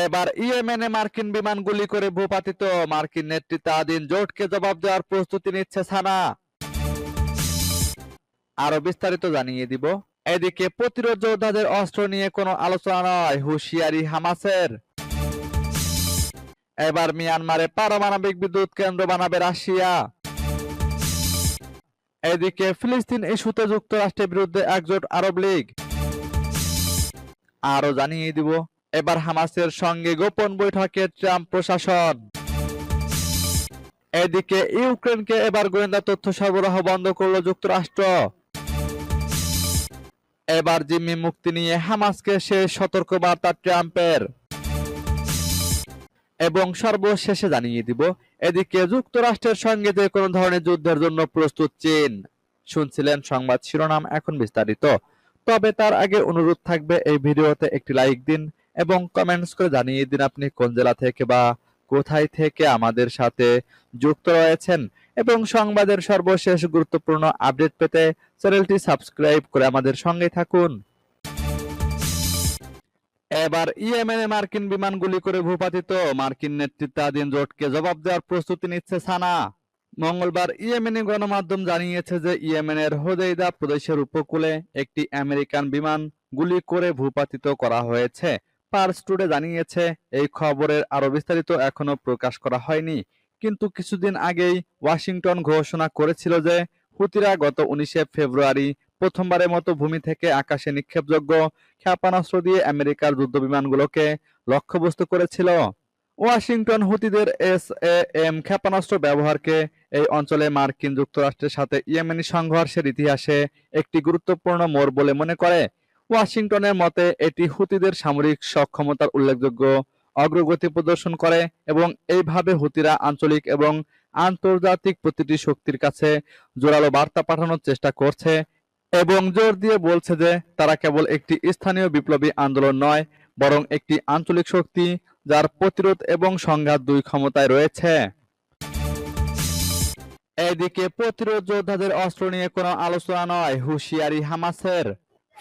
এবার ইয়েমেনে মার্কিন বিমান গুলি করে ভূপাতিত মার্কিন নেতৃত্বাধীন জোটকে জবাব দেওয়ার প্রস্তুতি নিচ্ছে সানা। আরও বিস্তারিত জানিয়ে দিব। এদিকে প্রতিরোধ যোদ্ধাদের অস্ত্র নিয়ে কোনো আলোচনা নয়, হুঁশিয়ারি হামাসের। এবার মিয়ানমারে পারমাণবিক বিদ্যুৎ কেন্দ্র বানাবে রাশিয়া। এদিকে ফিলিস্তিন ইস্যুতে যুক্তরাষ্ট্রের বিরুদ্ধে একজোট আরব লীগ। আরও জানিয়ে দিব। এবার হামাসের সঙ্গে গোপন বৈঠকে ট্রাম্প প্রশাসন। এদিকে ইউক্রেনকে এবার গোয়েন্দা তথ্য সরবরাহ বন্ধ করল যুক্তরাষ্ট্র। এবার জিম্মি মুক্তি নিয়ে হামাসকে শেষ সতর্কবার্তা ট্রাম্পের। এবং সর্বশেষে জানিয়ে দিব, এদিকে যুক্তরাষ্ট্রের সঙ্গে যে কোনো ধরনের যুদ্ধের জন্য প্রস্তুত চীন। শুনছিলেন সংবাদ শিরোনাম এখন বিস্তারিত। তবে তার আগে অনুরোধ থাকবে, এই ভিডিওতে একটি লাইক দিন এবং কমেন্টস করে জানিয়ে দিন আপনি কোন জেলা থেকে বা কোথায় থেকে আমাদের সাথে যুক্ত রয়েছেন। এবং সংবাদের সর্বশেষ গুরুত্বপূর্ণ আপডেট পেতে চ্যানেলটি সাবস্ক্রাইব করে আমাদের সঙ্গে থাকুন। এবার ইয়েমেনে মার্কিন বিমান গুলি করে ভূপাতিত। মার্কিন নেতৃত্বাধীন জোটকে জবাব দেওয়ার প্রস্তুতি নিচ্ছে সানা। মঙ্গলবার ইয়েমেনি গণমাধ্যম জানিয়েছে যে ইয়েমেনের হোদেইদা প্রদেশের উপকূলে একটি আমেরিকান বিমান গুলি করে ভূপাতিত করা হয়েছে। পার্স টুডে জানিয়েছে, এই খবরের আরও বিস্তারিত এখনও প্রকাশ করা হয়নি। কিন্তু কিছুদিন আগেই ওয়াশিংটন ঘোষণা করেছিল যে, হুতিরা গত উনিশে ফেব্রুয়ারি প্রথমবারের মতো ভূমি থেকে আকাশে নিক্ষেপযোগ্য ক্ষেপণাস্ত্র দিয়ে আমেরিকার যুদ্ধ বিমানগুলোকে লক্ষ্যবস্তু করেছিল। ওয়াশিংটন হুতিদের এস এ এম ক্ষেপণাস্ত্র ব্যবহারকে এই অঞ্চলে মার্কিন যুক্তরাষ্ট্রের সাথে ইয়েমেনি সংঘর্ষের ইতিহাসে একটি গুরুত্বপূর্ণ মোড় বলে মনে করে। ওয়াশিংটনের মতে, এটি হুতিদের সামরিক সক্ষমতার উল্লেখযোগ্য অগ্রগতি প্রদর্শন করে এবং এইভাবে হুতিরা আঞ্চলিক এবং আন্তর্জাতিক প্রতিটি শক্তির কাছে জোরালো বার্তা পাঠানোর চেষ্টা করছে এবং জোর দিয়ে বলছে যে, তারা কেবল একটি স্থানীয় বিপ্লবী আন্দোলন নয়, বরং একটি আঞ্চলিক শক্তি যার প্রতিরোধ এবং সংঘাত দুই ক্ষমতায় রয়েছে। এদিকে প্রতিরোধ যোদ্ধাদের অস্ত্র নিয়ে কোনো আলোচনা নয়, হুঁশিয়ারি হামাসের।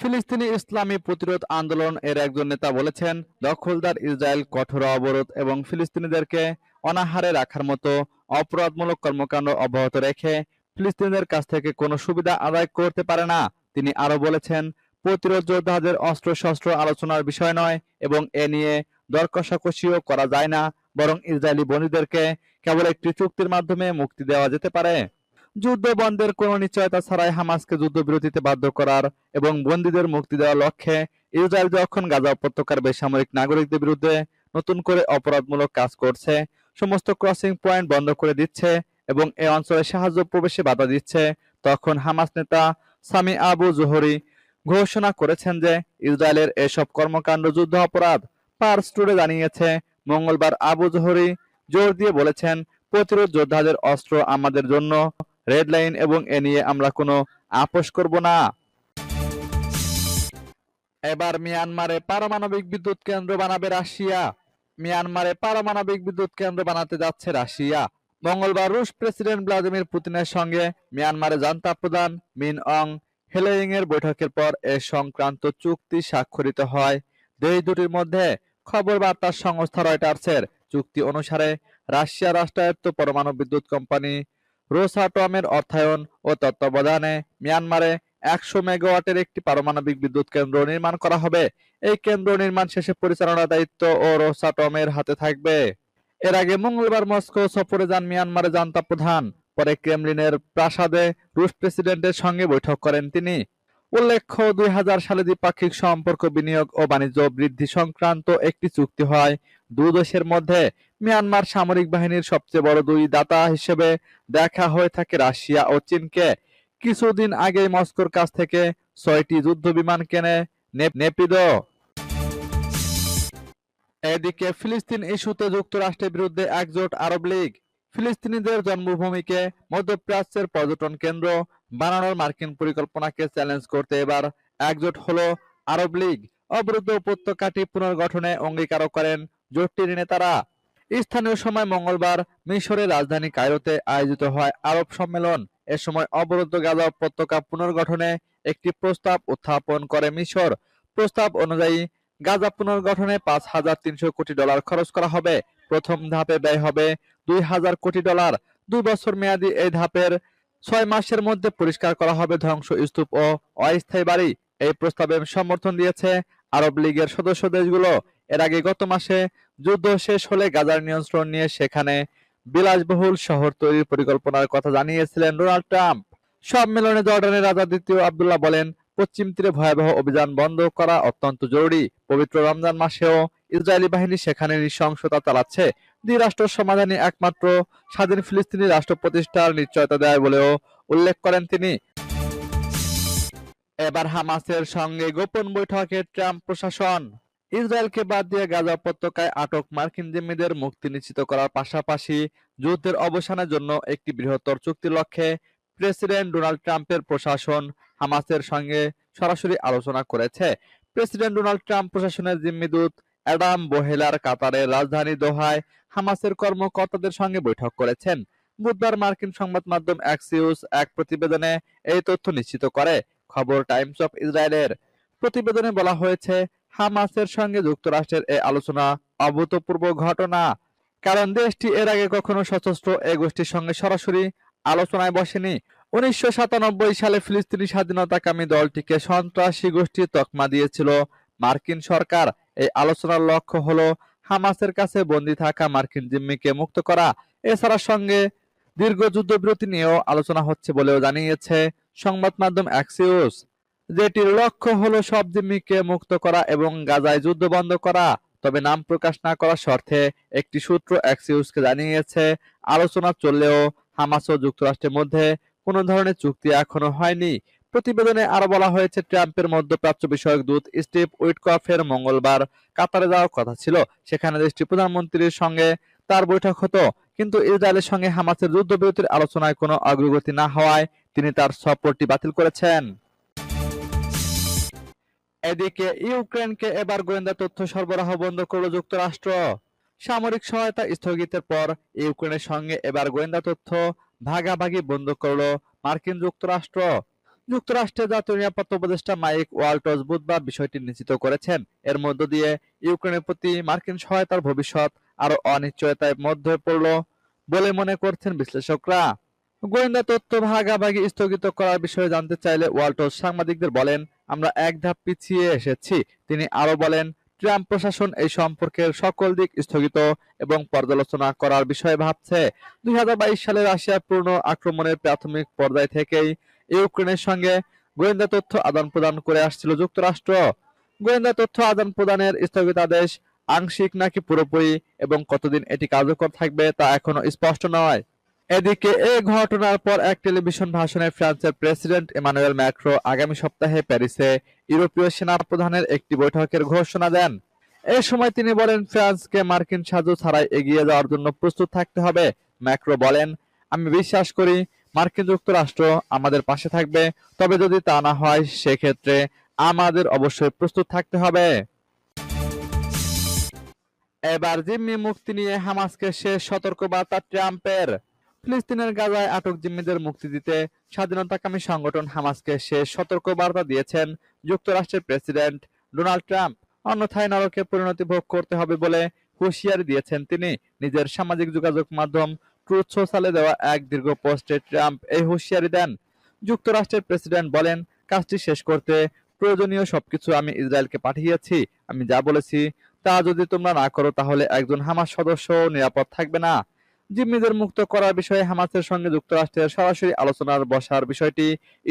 ফিলিস্তিনি ইসলামী প্রতিরোধ আন্দোলন এর একজন নেতা বলেছেন, দখলদার ইসরায়েল কঠোর অবরোধ এবং ফিলিস্তিনিদেরকে অনাহারে রাখার মতো অপরাধমূলক কর্মকাণ্ড অব্যাহত রেখে ফিলিস্তিনিদের কাছ থেকে কোনো সুবিধা আদায় করতে পারে না। তিনি আরও বলেছেন, প্রতিরোধ যোদ্ধাদের অস্ত্র-শস্ত্র আলোচনার বিষয় নয় এবং এ নিয়ে দর কষাকষিও করা যায় না, বরং ইসরায়েলি বন্দীদেরকে কেবল একটি চুক্তির মাধ্যমে মুক্তি দেওয়া যেতে পারে। যুদ্ধ বন্ধের কোনো নিশ্চয়তা ছাড়াই হামাসকে যুদ্ধবিরতিতে বাধ্য করার এবং বন্দীদের মুক্তি দেওয়ার লক্ষ্যে ইসরায়েল যখন গাজা উপত্যকার বেসামরিক নাগরিকদের বিরুদ্ধে নতুন করে অপরাধমূলক কাজ করছে, সমস্ত ক্রসিং পয়েন্ট বন্ধ করে দিচ্ছে এবং এ অঞ্চলে সাহায্য প্রবেশে বাধা দিচ্ছে, তখন হামাস নেতা সামি আবু জোহরি ঘোষণা করেছেন যে ইসরায়েলের এসব কর্মকাণ্ড যুদ্ধ অপরাধ পার্স টুডে জানিয়েছে। মঙ্গলবার আবু জোহরি জোর দিয়ে বলেছেন, প্রতিরোধ যোদ্ধাদের অস্ত্র আমাদের জন্য রেড লাইন এবং এ নিয়ে আমরা কোনো আপোষ করব না। এবার মিয়ানমারে পারমাণবিক বিদ্যুৎ কেন্দ্র বানাবে রাশিয়া। মিয়ানমারে পারমাণবিক বিদ্যুৎ কেন্দ্র বানাতে যাচ্ছে রাশিয়া। মঙ্গলবার রুশ প্রেসিডেন্ট ভ্লাদিমির পুতিনের সঙ্গে মিয়ানমারে জান্তা প্রধান মিন অং হেলেইং এর বৈঠকের পর এ সংক্রান্ত চুক্তি স্বাক্ষরিত হয়। দেশ দুটির মধ্যে খবর বার্তা সংস্থা রয়টার্সের চুক্তি অনুসারে রাশিয়া রাষ্ট্রায়ত্ত পরমাণু বিদ্যুৎ কোম্পানি রোসাটমের অর্থায়ন ও তত্ত্বাবধানে মিয়ানমারে একশো মেগাওয়াটের একটি পারমাণবিক বিদ্যুৎ কেন্দ্র নির্মাণ করা হবে। এই কেন্দ্র নির্মাণ শেষে পরিচালনার দায়িত্ব ও রোসাটমের হাতে থাকবে। এর আগে মঙ্গলবার মস্কো সফরে যান মিয়ানমারে জান্তা প্রধান। পরে ক্রেমলিনের প্রাসাদে রুশ প্রেসিডেন্টের সঙ্গে বৈঠক করেন তিনি। উল্লেখ্য, দুই হাজার সালে দ্বিপাক্ষিক সম্পর্ক বিনিয়োগ ও বাণিজ্য বৃদ্ধি সংক্রান্ত একটি চুক্তি হয় দুই দেশের মধ্যে মিয়ানমার সামরিক বাহিনীর সবচেয়ে বড় দুই দাতা হিসেবে দেখা হয়ে থাকে রাশিয়া ও চীনকে। কিছুদিন আগেই মস্কোর কাছ থেকে ছয়টি যুদ্ধ বিমান কেনে নেপ- নেপিদো। এদিকে ফিলিস্তিন ইস্যুতে যুক্তরাষ্ট্রের বিরুদ্ধে একজোট আরব লীগ ফিলিস্তিনিদের জন্মভূমিকে মধ্যপ্রাচ্যের পর্যটন কেন্দ্র বানানোর মার্কিন পরিকল্পনাকে চ্যালেঞ্জ করতে এবার একজোট হলো আরব লীগ। অবরুদ্ধ উপত্যকাটি পুনর্গঠনে অঙ্গীকারও করেন জোটটির নেতারা স্থানীয় সময় মঙ্গলবার মিশরের রাজধানী কায়রোতে আয়োজিত হয় আরব সম্মেলন। এ সময় অবরুদ্ধ গাজা উপত্যকা পুনর্গঠনে একটি প্রস্তাব উত্থাপন করে মিশর। প্রস্তাব অনুযায়ী, গাজা পুনর্গঠনে পাঁচ হাজার তিনশো কোটি ডলার খরচ করা হবে। প্রথম ধাপে ব্যয় হবে দুই হাজার কোটি ডলার। দুই বছর মেয়াদী এই ধাপের ছয় মাসের মধ্যে পরিষ্কার করা হবে ধ্বংস স্তূপ ও অস্থায়ী বাড়ি। এই প্রস্তাবে সমর্থন দিয়েছে আরব লীগের সদস্য দেশগুলো। এর আগে গত মাসে যুদ্ধ শেষ হলে গাজার নিয়ন্ত্রণ নিয়ে সেখানে বিলাসবহুল শহর তৈরির পরিকল্পনার কথা জানিয়েছিলেন ডোনাল্ড ট্রাম্প। সম্মেলনে জর্ডানের রাজা দ্বিতীয় আব্দুল্লাহ বলেন, পশ্চিম তীরে ভয়াবহ অভিযান বন্ধ করা অত্যন্ত জরুরি। পবিত্র রমজান মাসেও ইসরায়েলি বাহিনী সেখানে নৃশংসতা চালাচ্ছে। দ্বিরাষ্ট্র সমাধানে একমাত্র স্বাধীন ফিলিস্তিনি রাষ্ট্র প্রতিষ্ঠার নিশ্চয়তা দেয় বলেও উল্লেখ করেন তিনি। এবার হামাসের সঙ্গে গোপন বৈঠকে ট্রাম্প প্রশাসন। ইসরায়েলকে বাদ দিয়ে গাজা উপত্যকায় আটক মার্কিন জিম্মিদের মুক্তি নিশ্চিত করার পাশাপাশি যুদ্ধের অবসানের জন্য একটি বৃহত্তর চুক্তির লক্ষ্যে প্রেসিডেন্ট ডোনাল্ড ট্রাম্পের প্রশাসন হামাসের সঙ্গে সরাসরি আলোচনা করেছে। প্রেসিডেন্ট ডোনাল্ড ট্রাম্প প্রশাসনের জিম্মিদূত অ্যাডাম বোহেলার কাতারের রাজধানী দোহায় হামাসের কর্মকর্তাদের সঙ্গে বৈঠক করেছেন। বুধবার মার্কিন সংবাদ মাধ্যম অ্যাক্সিউস এক প্রতিবেদনে এই তথ্য নিশ্চিত করে। খবর টাইমস অফ ইসরায়েলের। প্রতিবেদনে বলা হয়েছে হামাসের সঙ্গে যুক্তরাষ্ট্রের এই আলোচনা অভূতপূর্ব ঘটনা। কারণ দেশটি এর আগে কখনো সশস্ত্র এই গোষ্ঠীর সঙ্গে সরাসরি আলোচনায় বসেনি। উনিশশো সাতানব্বই সালে ফিলিস্তিনি স্বাধীনতাকামী দলটিকে সন্ত্রাসী গোষ্ঠী তকমা দিয়েছিল মার্কিন সরকার। এই আলোচনার লক্ষ্য হলো হামাসের কাছে বন্দী থাকা মার্কিন জিম্মিকে মুক্ত করা। এছাড়া সঙ্গে দীর্ঘ যুদ্ধবিরতি নিয়েও আলোচনা হচ্ছে বলেও জানিয়েছে সংবাদ মাধ্যম অ্যাক্সিওস যেটির লক্ষ্য হলো সব জিম্মিকে মুক্ত করা এবং গাজায় যুদ্ধ বন্ধ করা। তবে নাম প্রকাশ না করার শর্তে একটি সূত্র অ্যাক্সিউসকে জানিয়েছে, আলোচনা চললেও হামাস ও যুক্তরাষ্ট্রের মধ্যে কোনো ধরনের চুক্তি এখনও হয়নি। প্রতিবেদনে আরও বলা হয়েছে, ট্রাম্পের মধ্যপ্রাচ্য বিষয়ক দূত স্টিভ উইটকফের মঙ্গলবার কাতারে যাওয়ার কথা ছিল। সেখানে দেশটির প্রধানমন্ত্রীর সঙ্গে তার বৈঠক হতো। কিন্তু ইসরায়েলের সঙ্গে হামাসের যুদ্ধবিরতির আলোচনায় কোনো অগ্রগতি না হওয়ায় তিনি তার সফরটি বাতিল করেছেন। এদিকে ইউক্রেনকে এবার গোয়েন্দা তথ্য সরবরাহ বন্ধ করল যুক্তরাষ্ট্র। সামরিক সহায়তা স্থগিতের পর ইউক্রেনের সঙ্গে এবার গোয়েন্দা তথ্য ভাগাভাগি বন্ধ করল মার্কিন যুক্তরাষ্ট্র। যুক্তরাষ্ট্রের জাতীয় নিরাপত্তা উপদেষ্টা মাইক ওয়াল্টজ বুধবার বিষয়টি নিশ্চিত করেছেন। এর মধ্য দিয়ে ইউক্রেনের প্রতি মার্কিন সহায়তার ভবিষ্যৎ আরও অনিশ্চয়তার মধ্যে পড়ল বলে মনে করছেন বিশ্লেষকরা। গোয়েন্দা তথ্য ভাগাভাগি স্থগিত করার বিষয়ে জানতে চাইলে ওয়াল্টজ সাংবাদিকদের বলেন আমরা এক ধাপ পিছিয়ে এসেছি। তিনি আরও বলেন, ট্রাম্প প্রশাসন এই সম্পর্কের সকল দিক স্থগিত এবং পর্যালোচনা করার বিষয়ে ভাবছে। দুই সালে রাশিয়ার পূর্ণ আক্রমণের প্রাথমিক পর্যায় থেকেই ইউক্রেনের সঙ্গে গোয়েন্দা তথ্য আদান প্রদান করে আসছিল যুক্তরাষ্ট্র। গোয়েন্দা তথ্য আদান প্রদানের স্থগিতাদেশ আংশিক নাকি পুরোপুরি এবং কতদিন এটি কার্যকর থাকবে তা এখনও স্পষ্ট নয়। এদিকে এই ঘটনার পর এক টেলিভিশন ভাষণে ফ্রান্সের প্রেসিডেন্ট ইমানুয়েল ম্যাক্রো আগামী সপ্তাহে প্যারিসে ইউরোপীয় সেনা প্রধানের একটি বৈঠকের ঘোষণা দেন। এ সময় তিনি বলেন, ফ্রান্সকে মার্কিন সাজু ছাড়াই এগিয়ে যাওয়ার জন্য প্রস্তুত থাকতে হবে। ম্যাক্রো বলেন, আমি বিশ্বাস করি মার্কিন যুক্তরাষ্ট্র আমাদের পাশে থাকবে, তবে যদি তা না হয়, সেক্ষেত্রে আমাদের অবশ্যই প্রস্তুত থাকতে হবে। এবার জিম্মি মুক্তি নিয়ে হামাসকে শেষ সতর্কবার্তা ট্রাম্পের। ফিলিস্তিনের গাজায় আটক জিম্মিদের মুক্তি দিতে স্বাধীনতাকামী সংগঠন হামাসকে শেষ সতর্কবার্তা দিয়েছেন যুক্তরাষ্ট্রের প্রেসিডেন্ট ডোনাল্ড ট্রাম্প। অন্যথায় নরকে পরিণতি ভোগ করতে হবে বলে হুঁশিয়ারি দিয়েছেন তিনি। নিজের সামাজিক যোগাযোগ মাধ্যম ট্রুথ সোশ্যালে দেওয়া এক দীর্ঘ পোস্টে ট্রাম্প এই হুঁশিয়ারি দেন। যুক্তরাষ্ট্রের প্রেসিডেন্ট বলেন, কাজটি শেষ করতে প্রয়োজনীয় সবকিছু আমি ইসরায়েলকে পাঠিয়েছি, আমি যা বলেছি তা যদি তোমরা না করো তাহলে একজন হামাস সদস্য নিরাপদ থাকবে না। জিম্মিদের মুক্ত করার বিষয়ে হামাসের সঙ্গে যুক্তরাষ্ট্রের সরাসরি আলোচনার বসার বিষয়টি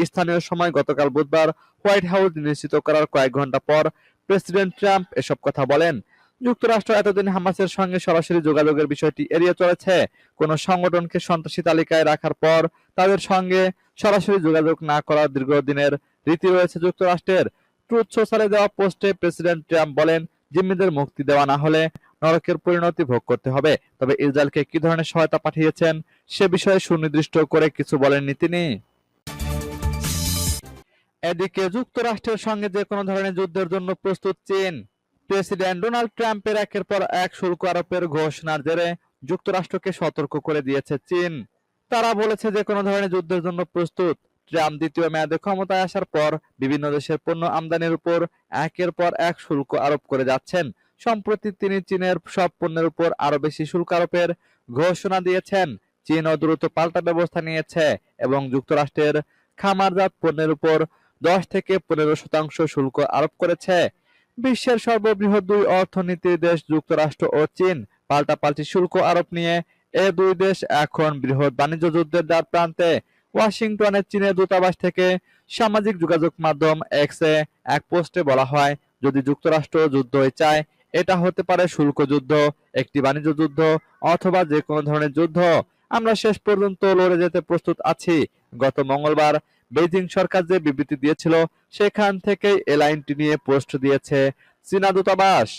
স্থানীয় সময় গতকাল বুধবার হোয়াইট হাউস নিশ্চিত করার কয়েক ঘণ্টা পর প্রেসিডেন্ট ট্রাম্প এসব কথা বলেন। যুক্তরাষ্ট্র এতদিন হামাসের সঙ্গে সরাসরি যোগাযোগের বিষয়টি এড়িয়ে চলেছে। কোন সংগঠনকে সন্ত্রাসী তালিকায় রাখার পর তাদের সঙ্গে সরাসরি যোগাযোগ না করার দীর্ঘদিনের রীতি রয়েছে যুক্তরাষ্ট্রের। ট্রুথ সোশ্যালে দেওয়া পোস্টে প্রেসিডেন্ট ট্রাম্প বলেন, জিম্মিদের মুক্তি দেওয়া না হলে নরকের পরিণতি ভোগ করতে হবে। তবে ইসরায়েলকে কি ধরনের সহায়তা পাঠিয়েছেন সে বিষয়ে সুনির্দিষ্ট করে কিছু বলেননি তিনি। এদিকে যুক্তরাষ্ট্রের সঙ্গে যে কোনো ধরনের যুদ্ধের জন্য প্রস্তুত চীন। প্রেসিডেন্ট ডোনাল্ড ট্রাম্পের একের পর এক শুল্ক আরোপের ঘোষণার জেরে যুক্তরাষ্ট্রকে সতর্ক করে দিয়েছে চীন। তারা বলেছে যে কোনো ধরনের যুদ্ধের জন্য প্রস্তুত। ট্রাম্প দ্বিতীয় মেয়াদে ক্ষমতায় আসার পর বিভিন্ন দেশের পণ্য আমদানির উপর একের পর এক শুল্ক আরোপ করে যাচ্ছেন। সম্প্রতি তিনি চীনের সব পণ্যের উপর আরও বেশি শুল্ক আরোপের ঘোষণা দিয়েছেন। চীনও দ্রুত পাল্টা ব্যবস্থা নিয়েছে এবং যুক্তরাষ্ট্রের খামারজাত পণ্যের উপর দশ থেকে পনেরো শতাংশ শুল্ক আরোপ করেছে। বিশ্বের সর্ববৃহৎ দুই অর্থনীতির দেশ যুক্তরাষ্ট্র ও চীন পাল্টাপাল্টি শুল্ক আরোপ নিয়ে এ দুই দেশ এখন বৃহৎ বাণিজ্য যুদ্ধের দ্বার প্রান্তে। ওয়াশিংটনের চীনের দূতাবাস থেকে সামাজিক যোগাযোগ মাধ্যম এক্সে এক পোস্টে বলা হয়, যদি যুক্তরাষ্ট্র যুদ্ধই চায় এটা হতে পারে শুল্ক যুদ্ধ, একটি বাণিজ্য যুদ্ধ, অথবা যে কোনো ধরনের যুদ্ধ। আমরা শেষ পর্যন্ত লড়ে যেতে প্রস্তুত আছি। গত মঙ্গলবার বেজিং সরকার যে বিবৃতি দিয়েছিল, সেখান থেকেই এ লাইনটি নিয়ে পোস্ট দিয়েছে চীনা দূতাবাস।